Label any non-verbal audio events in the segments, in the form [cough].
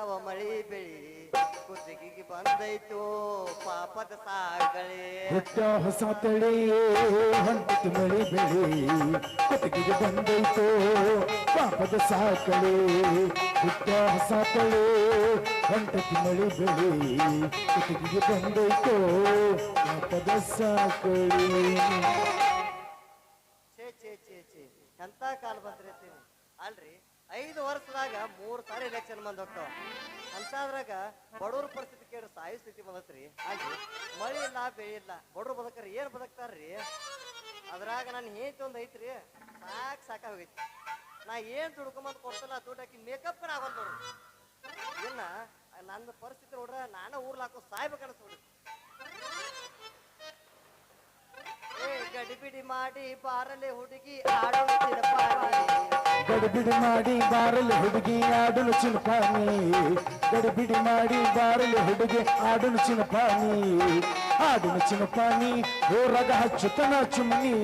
ಹೊಂಟವ ಮಳಿ ಬೆಳಿ ಕುತ್ತಿಗೆಗೆ ಬಂದೈತೋ, ಪಾಪದ ಸಾಗಳೆ. ಹುಟ್ಟ ಹೊಸ ತಳಿ ಹೊಂಟಿತು ಮಳಿ ಬೆಳಿ ಕೊಟ್ಟಿಗೆಗೆ ಬಂದೈತು, ಪಾಪದ ಸಾಕಳಿ ಹುಟ್ಟ ಹೊಸ ತಳಿ ಹೊಂಟಿತು ಮಳಿ ಬೆಳಿ ಕೊಟ್ಟಿಗೆಗೆ ಬಂದೈತು, ಪಾಪದ ಸಾಕಳಿ ಐದು ವರ್ಷದಾಗ ಮೂರು ಸಾರಿ ಎಲೆಕ್ಷನ್ ಬಂದ್ ಹೋಗ್ತಾವ ಅಂತಾದ್ರಾಗ ಬಡವ್ರ ಪರಿಸ್ಥಿತಿ ಕೇಳಿ ಸಾಯೋ ಸ್ಥಿತಿ ಬಂದತ್ರಿ. ಹಾಗೆ ಮಳಿ ಇಲ್ಲ, ಬೆಳಿ ಇಲ್ಲ. ಬಡವ್ರು ಬದಕ್ರ ಏನ್ ಬದಕ್ತಾರ್ರಿ? ಅದ್ರಾಗ ನನ್ನ ಹೆಂಡತಿ ಒಂದ್ ಐತ್ರಿ, ಸಾಕ್ ಸಾಕಾಗೈತಿ ನಾ ಏನ್ ದುಡ್ಕೊಂಬಂದ್ ಕೊಡ್ತಲ್ಲ ದುಡ್ಡು ಹಾಕಿ ಮೇಕಪ್ ನೋಡ್ರಿ. ಇನ್ನ ನನ್ನ ಪರಿಸ್ಥಿತಿ ನೋಡ್ರ, ನಾನೇ ಊರ್ಲ ಹಾಕೋ ಸಾಯ್ಬೇಕು ಅನಿಸ್ಬಿಡಿ ಏ ಗಡಿಬಿಡಿ ಮಾಡಿ ಬಾರಲೆ ಹುಡುಗಿ ಆಡಲು ಪಾರಿ ಗಡಿಬಿಡಿ ಮಾಡಿ ಬಾರಲು ಹುಡುಗಿ ಆಡಲು ಚಿನ್ಪಾನಿ ಗಡಿಬಿಡಿ ಮಾಡಿ ಬಾರಲು ಹುಡುಗಿ ಆಡಲು ಚಿನ್ಪಾನಿ ಆಡಲು ಚಿನ್ಪಾನಿ ಓ ರಗ ಹಚ್ಚುತನ ಚುಮ್ಮನಿ.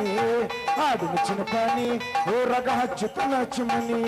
ಆಡಲು ಚಿನ್ಪಾನಿ ಓ ರಗ ಹಚ್ಚುತನ ಚುಮ್ಮನಿ.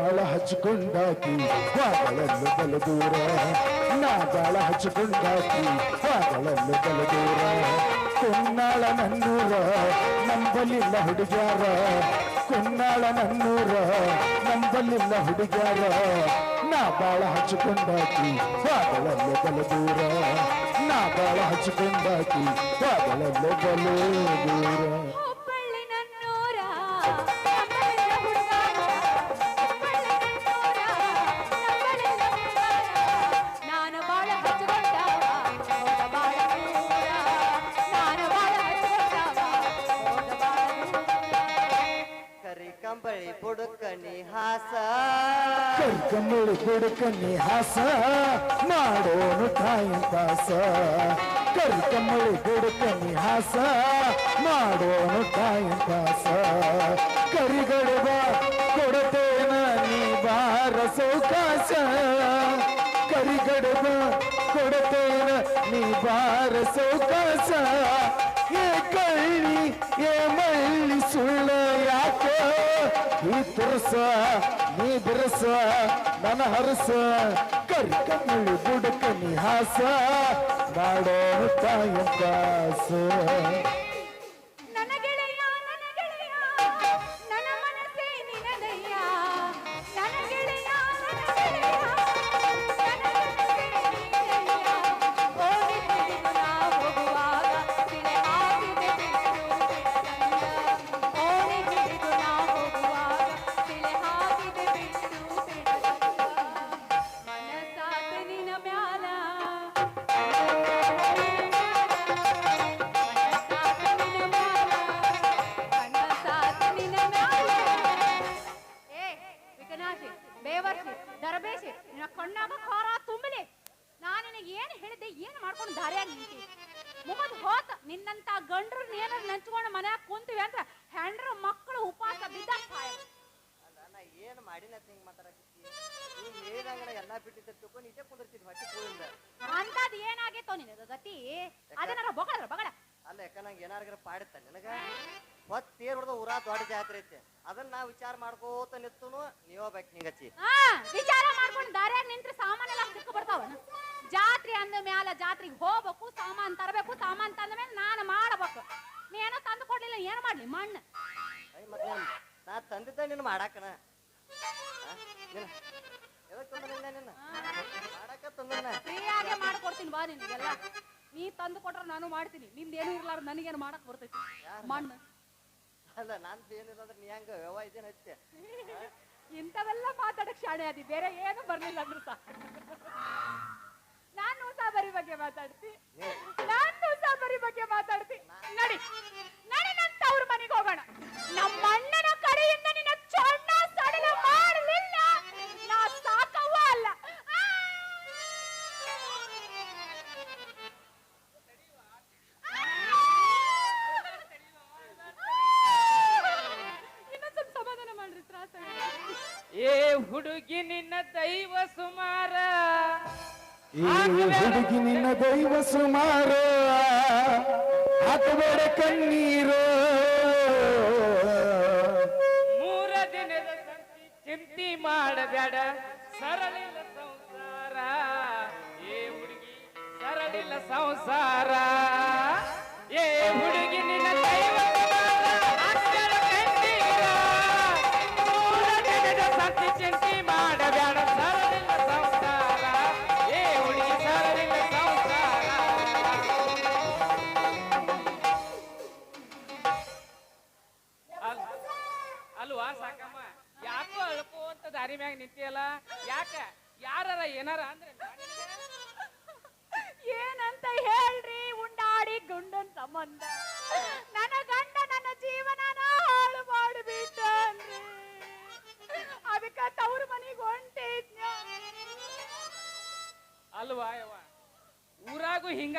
ಬಾಳ ಹಚ್ಕೊಂಡಾಕಿ ವಾಗಳಲ್ಲು ಬಲದೂರ ನಾ ಬಾಳ ಹಚ್ಚಿಕೊಂಡಾಕಿ ವಾಗಳಲ್ಲು ಬಲದೂರ ದೂರ. ಕುನ್ನಾಳ ನನ್ನೂರ, ನಂಬಲಿಲ್ಲ ಹುಡುಗ್ಯಾರ. ಕೊನ್ನಾಳ ನನ್ನೂರ, ನಂಬಲಿಲ್ಲ ಹುಡುಗ್ಯಾರ. ನಾ ಬಾಳ ಹಚ್ಕೊಂಡಾಕಿ ವಾಗಳಲ್ಲು ಬಲದೂರ ನಾ ಬಾಳ ಹಚ್ಕೊಂಡಾಕಿ ವಾಗಳಲ್ಲು ಬಲ ಕರ್ಕಂಬಳಿ ಬುಡಕನ್ನಿ ಹಾಸ ಮಾಡೋನು ಟೈಮ್ ಪಾಸ ಕರ್ಕಂಬಳಿ ಬುಡಕನ್ನಿ ಹಾಸ ಮಾಡೋನು ಟೈಮ್ ಪಾಸ ಕರಿಗಡುವ ಕೊಡತೇನ ನೀ ಬಾರ ಸೌಕಾಶ ಕರಿಗಡುವ ಕೊಡತೇನ ನೀ ಬಾರ ಸೌಕಾಶ ಏ ಕಳ್ಳಿ ಏ ಮಳ್ಳಿ ಸುಳ್ಳ ಯಾಕ ಈ ತುರ್ಸ ನೀ ಬಿರಸ ನನ್ನ ಹರಸ ಕರಿಕಮ್ಮಳಿ ಬುಡಕ ನೀ ಹಾಸ ಮಾಡೋ ತಾಯ ಕಾಸ ಐತಿ ಅದನ್ನ ನಾ ವಿಚಾರ ಮಾಡ್ಕೋತ ನಿತ್ತುನು ನೀವ ಬೇಕು ಹಿಂಗಚ್ಚಿ ಆ ವಿಚಾರ ಮಾಡ್ಕೊಂಡು ದಾರ್ಯಾಗ ನಿಂತ್ರೆ ಸಾಮಾನೆಲ್ಲ ಸಿಕ್ಕ ಬರ್ತಾವ ಜಾತ್ರೆ ಅಂದ ಮ್ಯಾಲ ಜಾತ್ರೆಗೆ ಹೋಗ್ಬೇಕು ಸಾಮಾನ್ ತರಬೇಕು ಸಾಮಾನ್ ತಂದ ಮೇಲೆ ನಾನು ಮಾಡಬೇಕು. ನೀನೋ ತಂದು ಕೊಡ್ಲಿಲ್ಲ ಏನು ಮಾಡ್ಲಿ ಮಣ್ಣು? ಐ ಮತ್ತೆ ನಾ ತಂದಿದ್ದ ನಿನ್ನ ಮಾಡಾಕನ. ಆ? ನಿನ್ನ ಎದಕ್ ತಂದಿಲ್ಲ ನಿನ್ನ ಮಾಡಾಕ ತಂದನ್ನ ಫ್ರೀಯಾಗೆ ಮಾಡ್ಕೊಡ್ತೀನಿ ಬಾ ನಿನಗೆಲ್ಲ. ನೀ ತಂದು ಕೊಟ್ರೆ ನಾನು ಮಾಡ್ತೀನಿ. ನಿಂದೇನು ಇರ್ಲಾರ ನನಗೇನು ಮಾಡಕ್ ಬರ್ತೈತಿ? ಮಣ್ಣು? ಅಲ್ಲ ನಾನ್ ಏನಿಲ್ಲ ಅಂದ್ರೆ ನೀ ಹೆಂಗ? ವ್ಯವ ಇದೇನ್ ಹಚ್ಚೆ [laughs] ಇಂಥವೆಲ್ಲ ಮಾತಾಡಕ್ ಶಾಣೆ ಅದಿ ಬೇರೆ ಏನು ಬರ್ಲಿಲ್ಲ ಅಂದ್ರು ಸಾ ನಾನು ಸಾಬರಿ ಬಗ್ಗೆ ಮಾತಾಡ್ತಿ. ನಾನು ಸಾಬರಿ ಬಗ್ಗೆ ಮಾತಾಡ್ತಿ. ನಡಿ. ನಡಿ ನನ್ ತವ್ರ ಮನೆಗೆ ಹೋಗೋಣ. ನಮ್ಮ ಹುಡುಗಿ ನಿನ್ನ ದೈವ ಸುಮಾರ. ಈ ಹುಡುಗಿ ನಿನ್ನ ದೈವ ಸುಮಾರ. ಹಾಕಬೇಡ ಕಣ್ಣೀರು. ಮೂರ ದಿನದ ಸಂತಿ ಚಿಂತಿ ಮಾಡಬೇಡ. ಸರಳಿಲ್ಲ ಸಂಸಾರ. ಏ ಹುಡುಗಿ ಸರಳಿಲ್ಲ ಸಂಸಾರ.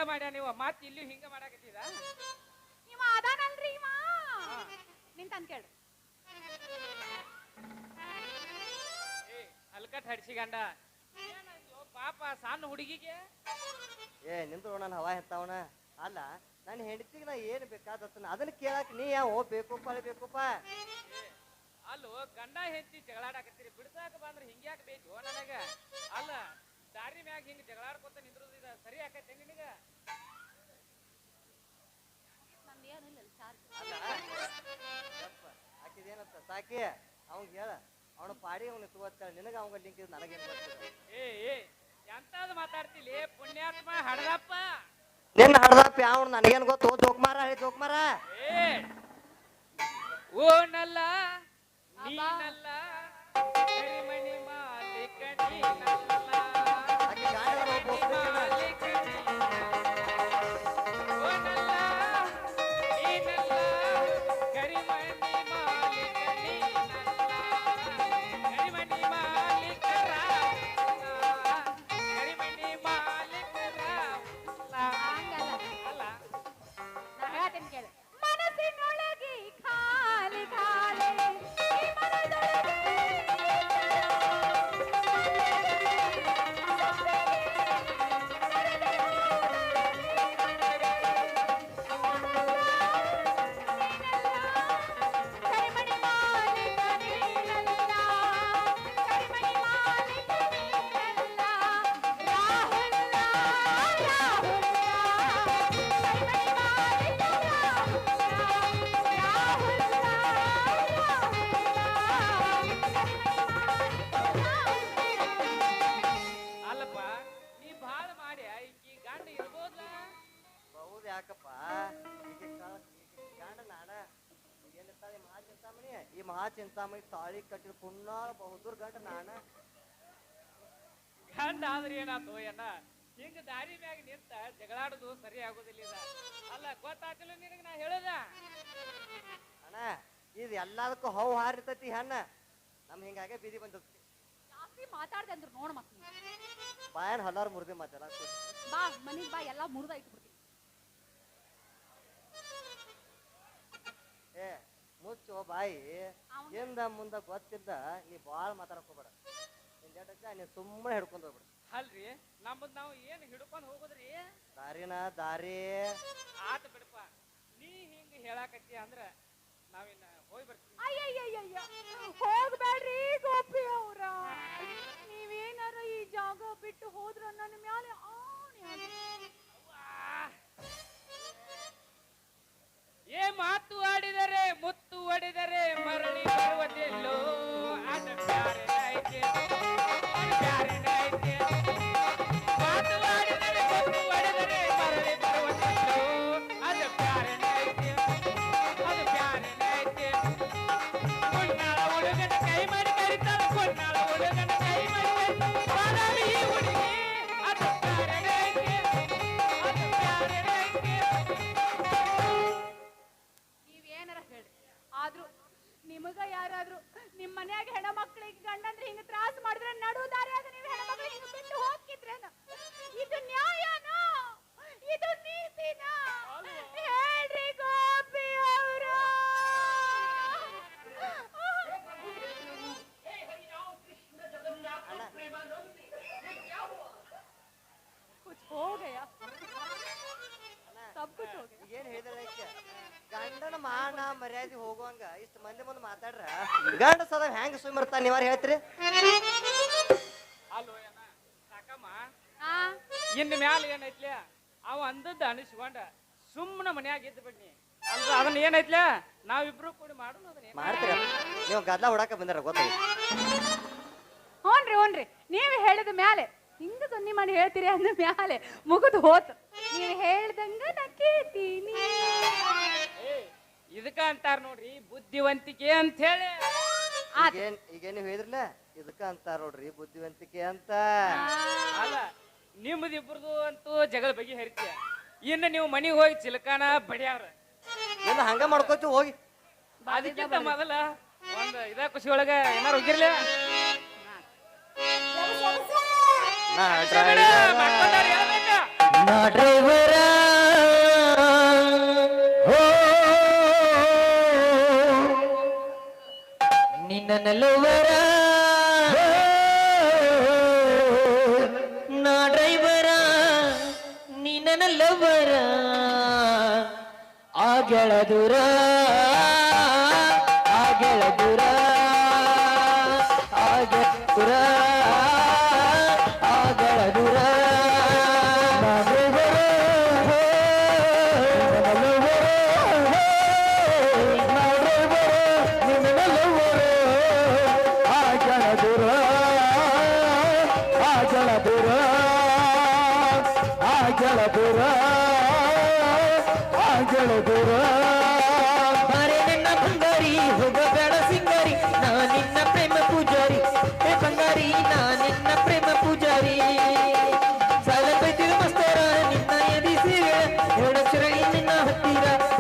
ಊರಾಗೂ ಹಿಂಗ ಮಾತ್ ಇಲ್ಲಿ ಹಿಂಗ ಮಾಡಾಕತ್ತಿದ ಇವ ಅದಾನಲ್ರಿ ಇವ. ನಿಂತಂತ ಹಡ್ಸಿಗಂಡ ಏನಾಯ್ತು ಪಾಪ ಸಣ್ಣ ಹುಡುಗಿಗೆ? ಏ ನಿಂತು ನಾನು ಹವಾ ಹೆತ್ತವನ ಅಲ್ಲ ನನ್ನ ಹೆಂಡತಿಗೆ ನಾ ಏನು ಬೇಕಾದತ್ತನ? ಅದನ್ನ ಕೇಳಕ್ ನೀ ಯಾವ ಬೇಕಪ್ಪ ಬೇಕಪ್ಪ ಅಲ್ಲೋ ಗಂಡ ಹೆಂಡತಿ ಜಗಳಾಡಕತ್ತೀರಿ. ಬಿಡ್ಸಾಕ ಬಂದ್ರ ಹಿಂಗ್ಯಾಕ ಬೇಕು ನನಗ? ಅಲ್ಲ ದಾರಿ ಮ್ಯಾಗ ಹಿಂಗ ಜಗಳಾಡ್ಕೊತ ನಿಂದ್ರದು ಇದ ಸರಿ ಆಕೈತೆ ನಿನಗ? ಆಕಿದೇನಂತ ಸಾಕಿ. ಅವಂಗ ಹೇಳ. ಅವನ ಪಾಡಿ ಅವನ ತಗೋತಾಳ ನಿನಗ ಅವಂಗ ಲಿಂಕ್ ಇದು ನನಗೇನು ಏ ಏ ಎಂತಾದ್ ಮಾತಾಡ್ತಿಲಿ ಪುಣ್ಯಾತ್ಮ ಹಡದಪ್ಪ. ನಿನ್ನ ಹಡದಪ್ಪ ಯಾವ ನನಗೇನು ಗೊತ್ತು? ಜೋಕ್ಮಾರ ಹೇಳಿ ಜೋಕ್ಮಾರ. ಏ ಓನಲ್ಲ ನೀನಲ್ಲ ಚಿಂತಾಮಣಿ ಈ ಮಹಾ ಚಿಂತಾಮಣಿ ತಾಳಿ ಕಟ್ಟಿದ ಪುನ್ನಾಳ ಬಹುದೂರ್ ಗಂಟ ನಾನ. ಗಂಡ ಆದ್ರೆ ಏನಾತು ಏನ ಹಿಂಗ ದಾರಿ ಮ್ಯಾಗ ನಿಂತ ಜಗಳಾಡುದು ಸರಿ ಆಗುದಿಲ್ಲ ಇದ ಅಲ್ಲ ಗೊತ್ತಾತಿಲ್ಲ ನಿನಗ ನಾ ಹೇಳದ? ಅಣ್ಣ ಇದು ಎಲ್ಲದಕ್ಕೂ ಹೌ ಹಾರಿತೈತಿ ಹೆಣ್ಣ ನಮ್ ಹಿಂಗಾಗೆ ಬೀದಿ ಬಂದಿರ್ತಿ ಜಾಸ್ತಿ ಮಾತಾಡ್ದೆ ಅಂದ್ರು ನೋಡ್ ಮತ್ತ. ಬಾಯನ್ ಹಲ್ಲಾರು ಮುರಿದಿ ಮಾತಾಡ ಬಾ ಮನಿಗ್ ಬಾ ಎಲ್ಲಾ ಮುರಿದಾಯ್ತು ಇಟ್ಬಿಡ್ತೀನಿ ಮುಚ್ಚು ಬಾಯಿ. ಹಿಂದ ಮುಂದ ಗೊತ್ತಿದ್ದ ನೀ ಬಾಳ್ ಮಾತಾಡಕ್ ಹೋಗ್ಬೇಡ ನಿನ್ ಜಟಕ್ಕ ನೀ ಸುಮ್ಮನೆ ಹಿಡ್ಕೊಂಡ್ ಹೋಗ್ಬಿಡ. ಅಲ್ರಿ ನಮ್ಮದ್ ನಾವು ಏನ್ ಹಿಡ್ಕೊಂಡ್ ಹೋಗೋದ್ರಿ? ದಾರಿನ ದಾರಿ. ಆತ ಬಿಡಪ್ಪ ನೀ ಹಿಂಗ ಹೇಳಾಕತ್ತಿ ಅಂದ್ರ ನಾವಿನ್ನ ಹೋಗಿ ಬರ್ತೀವಿ. ಅಯ್ಯಯ್ಯಯ್ಯ ಹೋಗ್ಬೇಡ್ರಿ ಗೋಪಿ ಅವ್ರ. ನೀವೇನಾರ ಈ ಜಾಗ ಬಿಟ್ಟು ಹೋದ್ರ ನನ್ನ ಮ್ಯಾಲೆ ಆಣೆ ಮರ್ಯಾದೆ ಹೋಗುವಂಗ ಇಷ್ಟ ಮಂದಿ ಮುಂದೆ ಮಾತಾಡ್ರ? ಗಂಡ ಸದ ಹೆಂಗ್ ಸುಮ್ಮರ್ತಾನ ನೀವಾರ ಹೇಳ್ತೀರಿ? ಅಲ್ಲೋ ಏನ? ಸಾಕಮ್ಮ. ಆ? ಇನ್ನು ಮ್ಯಾಲ ಏನೈತ್ಲೆ ಅವ ಅಂದದ್ದು ಅನಿಸ್ಕೊಂಡ ಸುಮ್ಮನೆ ಮನ್ಯಾಗ ಇದ್ದ ಬಿಡ್ನಿ. ಅಂದ್ರೆ ಅದನ್ನ ಏನೈತ್ಲೆ ನಾವಿಬ್ರು ಕೂಡಿ ಮಾಡೋಣ ಅದನ್ನ ಏನ್? ಮಾಡ್ತೀರ? ನೀವು ಗದ್ಲ ಹೊಡಾಕ ಬಂದಿರ ಗೊತ್ತಾಯ್ತು. ಹ್ಞೂನ್ರಿ ಹ್ಞೂನ್ರಿ ನೀವು ಹೇಳಿದ ಮ್ಯಾಲೆ. ಹಿಂಗ ಸೊನ್ನಿ ಮಾಡಿ ಹೇಳ್ತೀರಿ ಅಂದ ಮ್ಯಾಲೆ ಮುಗಿದು ಹೋತು. ನೀವು ಹೇಳ್ದಂಗ ನಾ ಕೇಳ್ತೀನಿ. ಅಂತಾರ ನೋಡ್ರಿ ಬುದ್ಧಿವಂತಿಕೆ ಅಂತ ಹೇಳಿ. ಈಗೇನು ಈಗೇನ್ ನೀವು ಹೇಳಿದ್ರಲ್ಲ ಇದಕ್ಕ ಅಂತಾರ ನೋಡ್ರಿ ಬುದ್ಧಿವಂತಿಕೆ ಅಂತ. ಅಲ್ಲ ನಿಮ್ಮದಿಬ್ರದು ಅಂತೂ ಜಗಳ ಬಗೆ ಹರಿತೀಯ ಇನ್ನು ನೀವು ಮನೆಗೆ ಹೋಗಿ ಚಿಲಕಾನ ಬಡಿಯಾವ್ರ? ಇಲ್ಲ ಹಂಗ ಮಾಡ್ಕೋತಿ ಹೋಗಿ. ಅದಕ್ಕಿಂತ ಮೊದಲ ಒಂದ್ ಇದ ಖುಷಿ ಒಳಗ ಏನಾರು ಹೋಗಿರ್ಲಿ? ನಾ ಮಾಡ್ಕೊಂಡಾರ ಹೇಳ್ಬೇಕ ನಾ ಡ್ರೈವರ ನೀ ನಿನ್ನ ನಲವರ ಆ ಗೆಳದುರ. ನಿನ್ನ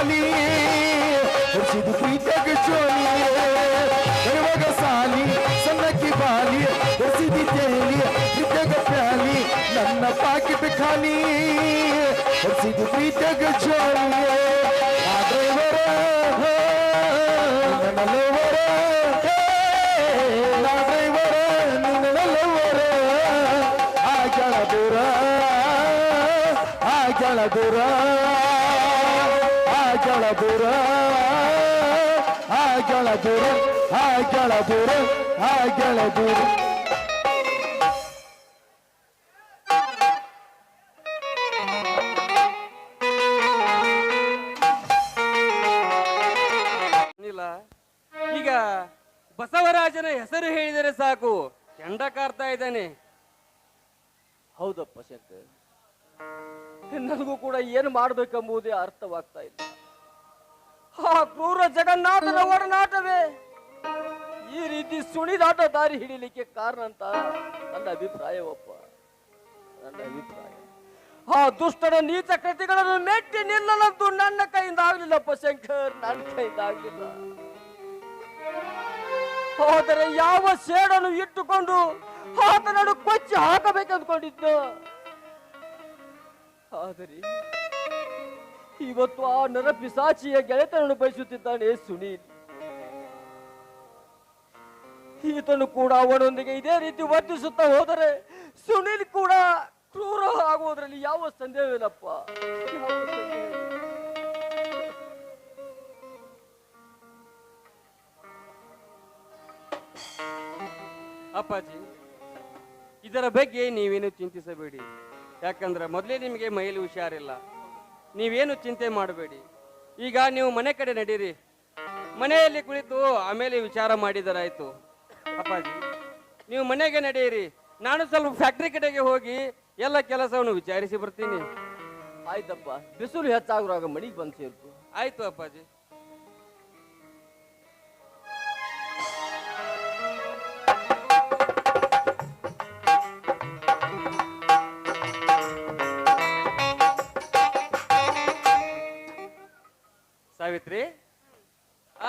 साली मुर्शिद प्रीतक चोली साली सन्नकी बाली तेली प्याली, नन्न पाक बिखाली मुर्शिद प्रीतक चोली आ गया दूर आ ದೂರ ಆ ದೂರ ಆ ದೂರ ಆ ದೂರ ಈಗ ಬಸವರಾಜನ ಹೆಸರು ಹೇಳಿದರೆ ಸಾಕು. ಕೆಂಡ ಕಾರ್ತಾ ಇದ್ದಾನೆ. ಹೌದಪ್ಪ ಶಂಕರ್. ನನಗೂ ಕೂಡ ಏನು ಮಾಡಬೇಕೆಂಬುದೇ ಅರ್ಥವಾಗ್ತಾ ಇಲ್ಲ. ಆ ಜಗನ್ನಾಥನ ಒಡನಾಟವೇ. ಈ ರೀತಿ ಸುಣಿದಾಟ ದಾರಿ ಹಿಡಿಲಿಕ್ಕೆ ಕಾರಣ ಅಂತ ನನ್ನ ಅಭಿಪ್ರಾಯವಪ್ಪ. ನನ್ನ ಅಭಿಪ್ರಾಯ. ಆ ದುಷ್ಟನ ನೀಚ ಕೃತಿಗಳನ್ನು ಮೆಟ್ಟಿ ನಿಲ್ಲಲಂತೂ ನನ್ನ ಕೈಯಿಂದ ಆಗ್ಲಿಲ್ಲಪ್ಪ ಶಂಕರ್, ನನ್ನ ಕೈಯಿಂದ ಆಗ್ಲಿಲ್ಲ. ಆದರೆ ಯಾವ ಸೇಡನ್ನು ಇಟ್ಟುಕೊಂಡು ಆತನನ್ನು ಕೊಚ್ಚಿ ಹಾಕಬೇಕಂದ್ಕೊಂಡಿದ್ದು? ಆದರೆ ಇವತ್ತು ಆ ನರ ಪಿಸಾಚಿಯ ಗೆಳೆತನನ್ನು ಬಯಸುತ್ತಿದ್ದಾನೆ ಸುನೀಲ್. ಈತನು ಕೂಡ ಅವನೊಂದಿಗೆ ಇದೇ ರೀತಿ ವರ್ತಿಸುತ್ತಾ ಹೋದರೆ ಸುನೀಲ್ ಕೂಡ ಕ್ರೂರ ಆಗುವುದರಲ್ಲಿ ಯಾವ ಸಂದೇಹವಿಲ್ಲಪ್ಪ? ಅಪ್ಪಾಜಿ, ಇದರ ಬಗ್ಗೆ ನೀವೇನು ಚಿಂತಿಸಬೇಡಿ. ಯಾಕಂದ್ರೆ ಮೊದಲೇ ನಿಮಗೆ ಮೈಲಿ ಹುಷಾರಿಲ್ಲ. ನೀವೇನು ಚಿಂತೆ ಮಾಡಬೇಡಿ. ಈಗ ನೀವು ಮನೆ ಕಡೆ ನಡೀರಿ. ಮನೆಯಲ್ಲಿ ಕುಳಿತು ಆಮೇಲೆ ವಿಚಾರ ಮಾಡಿದರಾಯ್ತು. ಅಪ್ಪಾಜಿ ನೀವು ಮನೆಗೆ ನಡೆಯಿರಿ. ನಾನು ಸ್ವಲ್ಪ ಫ್ಯಾಕ್ಟ್ರಿ ಕಡೆಗೆ ಹೋಗಿ ಎಲ್ಲ ಕೆಲಸವನ್ನು ವಿಚಾರಿಸಿ ಬರ್ತೀನಿ. ಆಯ್ತಪ್ಪ ಬಿಸಿಲು ಹೆಚ್ಚಾಗುವಾಗ ಮಡಿಗೆ ಬಂದು ಸೇರ್ತು ಆಯ್ತು ಅಪ್ಪಾಜಿ.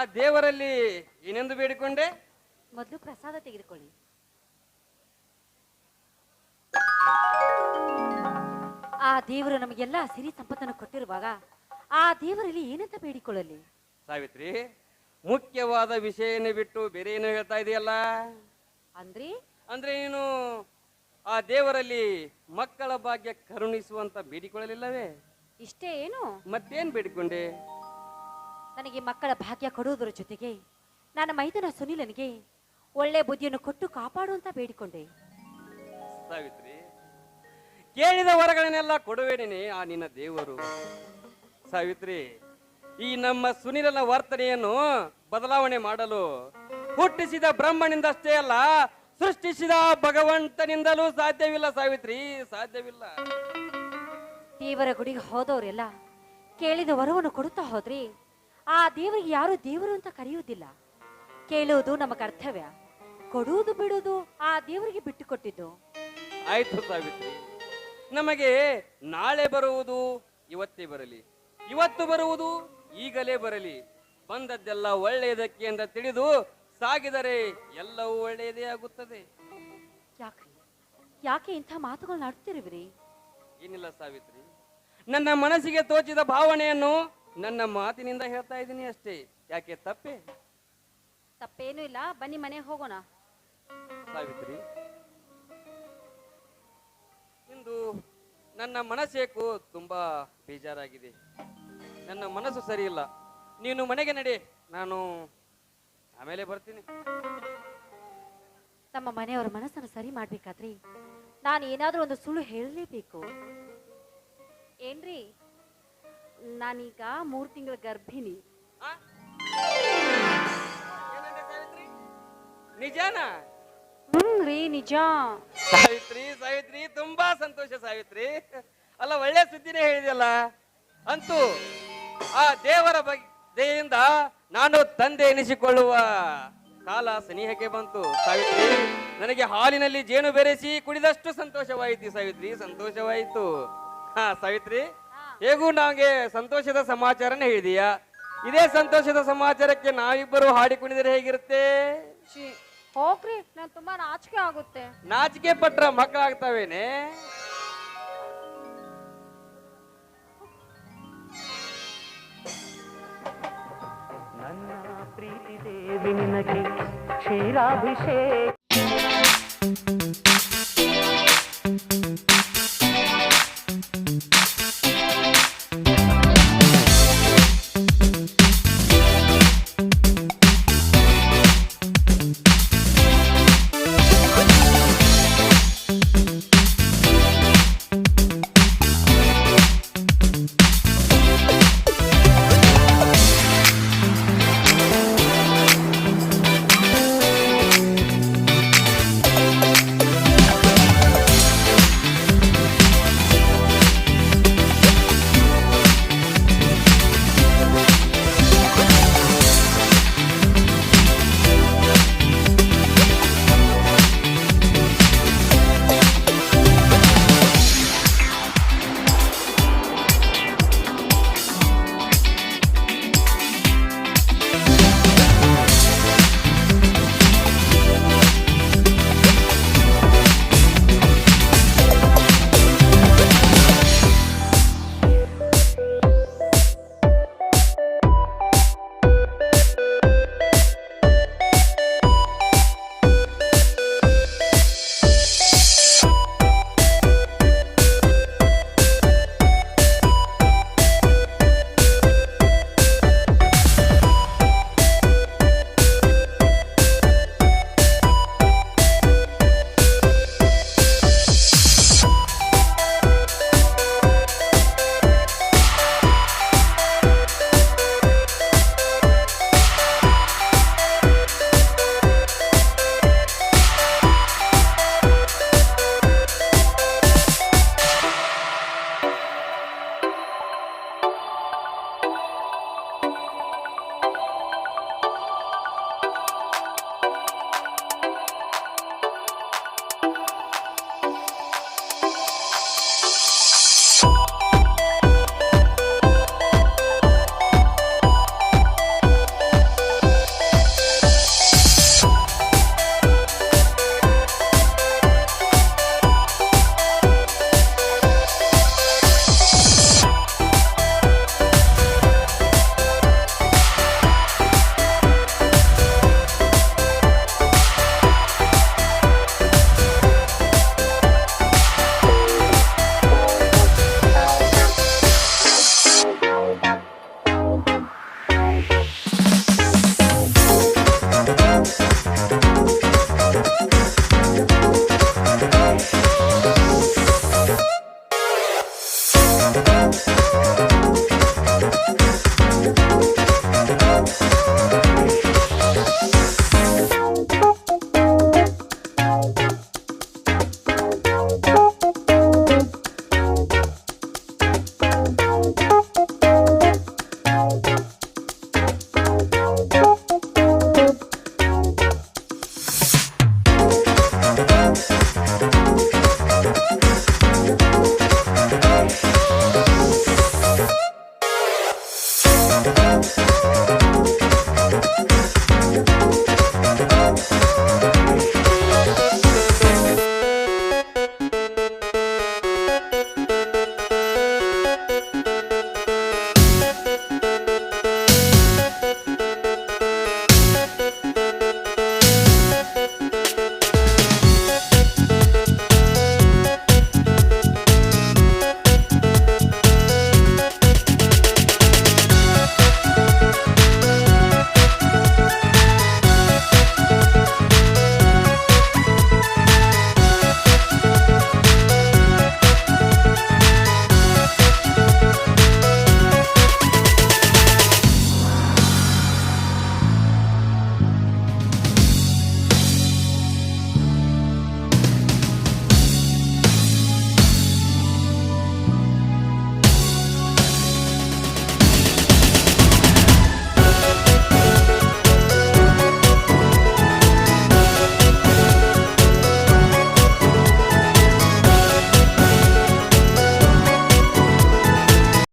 ಆ ದೇವರಲ್ಲಿ ಏನೆಂದು ಬೇಡಿಕೊಂಡೆ? ಮೊದಲು ಪ್ರಸಾದ ತೆಗೆದುಕೊಳ್ಳಿ. ಆ ದೇವರು ನಮಗೆಲ್ಲ ಸಿರಿ ಸಂಪತ್ತನ್ನು ಕೊಟ್ಟಿರುವಾಗ ಆ ದೇವರಲ್ಲಿ ಏನಂತ ಬೇಡಿಕೊಳ್ಳಲಿ? ಸಾವಿತ್ರಿ ಮುಖ್ಯವಾದ ವಿಷಯನೇ ಬಿಟ್ಟು ಬೇರೆ ಏನು ಹೇಳ್ತಾ ಇದೆಯಲ್ಲ? ಅಂದ್ರೆ? ಅಂದ್ರೆ ನೀನು ಆ ದೇವರಲ್ಲಿ ಮಕ್ಕಳ ಭಾಗ್ಯ ಕರುಣಿಸುವಂತ ಬೇಡಿಕೊಳ್ಳಲಿಲ್ಲವೇ? ಇಷ್ಟೇ ಏನು ಮತ್ತೇನ್ ಬೇಡಿಕೊಂಡೆ? ನನಗೆ ಮಕ್ಕಳ ಭಾಗ್ಯ ಕೊಡುವುದರ ಜೊತೆಗೆ ನನ್ನ ಮೈದನ ಸುನಿಲನಿಗೆ ಒಳ್ಳೆ ಬುದ್ಧಿಯನ್ನು ಕೊಟ್ಟು ಕಾಪಾಡುವಂತ ಬೇಡಿಕೊಂಡೆ. ಸಾವಿತ್ರಿ ಕೇಳಿದ ವರಗಳನ್ನೆಲ್ಲ ಕೊಡುವೆನೇ ಆ ನಿನ್ನ ದೇವರು. ಸಾವಿತ್ರಿ ಈ ನಮ್ಮ ಸುನಿಲನ ವರ್ತನೆಯನ್ನು ಬದಲಾವಣೆ ಮಾಡಲು ಹುಟ್ಟಿಸಿದ ಬ್ರಹ್ಮನಿಂದಷ್ಟೇ ಅಲ್ಲ ಸೃಷ್ಟಿಸಿದ ಭಗವಂತನಿಂದಲೂ ಸಾಧ್ಯವಿಲ್ಲ ಸಾವಿತ್ರಿ ಸಾಧ್ಯವಿಲ್ಲ. ದೇವರ ಗುಡಿಗೆ ಹೋದವರೆಲ್ಲ ಕೇಳಿದ ವರವನ್ನು ಕೊಡುತ್ತಾ ಹೋದ್ರಿ. ಆ ದೇವರಿಗೆ ಯಾರು ದೇವರು ಅಂತ ಕರೆಯುವುದಿಲ್ಲ. ಕೇಳುವುದು ನಮ್ಮ ಕರ್ತವ್ಯ. ಕೊಡುವುದು ಬಿಡುವುದು ಆ ದೇವರಿಗೆ ಬಿಟ್ಟು ಕೊಟ್ಟಿದ್ದು ಆಯ್ತು ಸಾವಿತ್ರಿ. ನಮಗೆ ನಾಳೆ ಬರುವುದು ಇವತ್ತೇ ಬರಲಿ. ಇವತ್ತು ಬರುವುದು ಈಗಲೇ ಬರಲಿ. ಬಂದದ್ದೆಲ್ಲ ಒಳ್ಳೆಯದಕ್ಕೆ ಅಂತ ತಿಳಿದು ಸಾಗಿದರೆ ಎಲ್ಲವೂ ಒಳ್ಳೆಯದೇ ಆಗುತ್ತದೆ. ಯಾಕೆ ಯಾಕೆ ಇಂಥ ಮಾತುಗಳನ್ನ ಆಡ್ತಿರುವಿರಿ ಏನಿಲ್ಲ ಸಾವಿತ್ರಿ. ನನ್ನ ಮನಸ್ಸಿಗೆ ತೋಚಿದ ಭಾವನೆಯನ್ನು ನನ್ನ ಮಾತಿನಿಂದ ಹೇಳ್ತಾ ಇದ್ದೀನಿ ಅಷ್ಟೇ. ಯಾಕೆ ತಪ್ಪೆ? ತಪ್ಪೇನೂ ಇಲ್ಲ. ಬನ್ನಿ ಮನೆಗೆ ಹೋಗೋಣ. ಸಾವಿತ್ರಿ ಇಂದು ನನ್ನ ಮನಸ್ಸೇಕು ತುಂಬಾ ಬೇಜಾರಾಗಿದೆ. ನನ್ನ ಮನಸ್ಸು ಸರಿ ಇಲ್ಲ. ನೀನು ಮನೆಗೆ ನಡೆ. ನಾನು ಆಮೇಲೆ ಬರ್ತೀನಿ. ನಮ್ಮ ಮನೆಯವರ ಮನಸ್ಸನ್ನು ಸರಿ ಮಾಡ್ಬೇಕಾದ್ರಿ ನಾನು ಏನಾದ್ರೂ ಒಂದು ಸುಳ್ಳು ಹೇಳಲೇಬೇಕು. ಏನ್ರಿ? ನಾನೀಗ ಮೂರು ತಿಂಗಳ ಗರ್ಭಿಣಿ. ಆ? ನಿಜಾನಾ? ಹ್ಮ್ ರೀ ನಿಜ. ಸಾವಿತ್ರಿ ಸಾವಿತ್ರಿ ತುಂಬಾ ಸಂತೋಷ ಸಾವಿತ್ರಿ. ಅಲ್ಲ ಒಳ್ಳೆ ಸುದ್ದಿನೇ ಹೇಳಿದೆಯಲ್ಲ? ಅಂತೂ ಆ ದೇವರ ಬಗ್ಗೆ ದಯೆಯಿಂದ ನಾನು ತಂದೆ ಎನಿಸಿಕೊಳ್ಳುವ ಕಾಲ ಸನಿಹಕ್ಕೆ ಬಂತು. ಸಾವಿತ್ರಿ ನನಗೆ ಹಾಲಿನಲ್ಲಿ ಜೇನು ಬೆರೆಸಿ ಕುಡಿದಷ್ಟು ಸಂತೋಷವಾಯಿತು ಸಾವಿತ್ರಿ ಸಂತೋಷವಾಯಿತು. ಹಾ ಸಾವಿತ್ರಿ. ಹೇಗೂ ನಮಗೆ ಸಂತೋಷದ ಸಮಾಚಾರನೇ ಹೇಳಿದೀಯಾ? ಇದೇ ಸಂತೋಷದ ಸಮಾಚಾರಕ್ಕೆ ನಾವಿಬ್ಬರು ಹಾಡಿ ಕುಣಿದರೆ ಹೇಗಿರುತ್ತೆ? ಹೋಗ್ರಿ ನಾನು ತುಂಬಾ ನಾಚಿಕೆ ಆಗುತ್ತೆ. ನಾಚಿಕೆ ಪಟ್ರ ಮಕ್ಕಳಾಗ್ತಾವೇನೆ? ನನ್ನ ಪ್ರೀತಿ ದೇವಿ ನಿನಗೆ ಕ್ಷೀರಾಭಿಷೇಕ.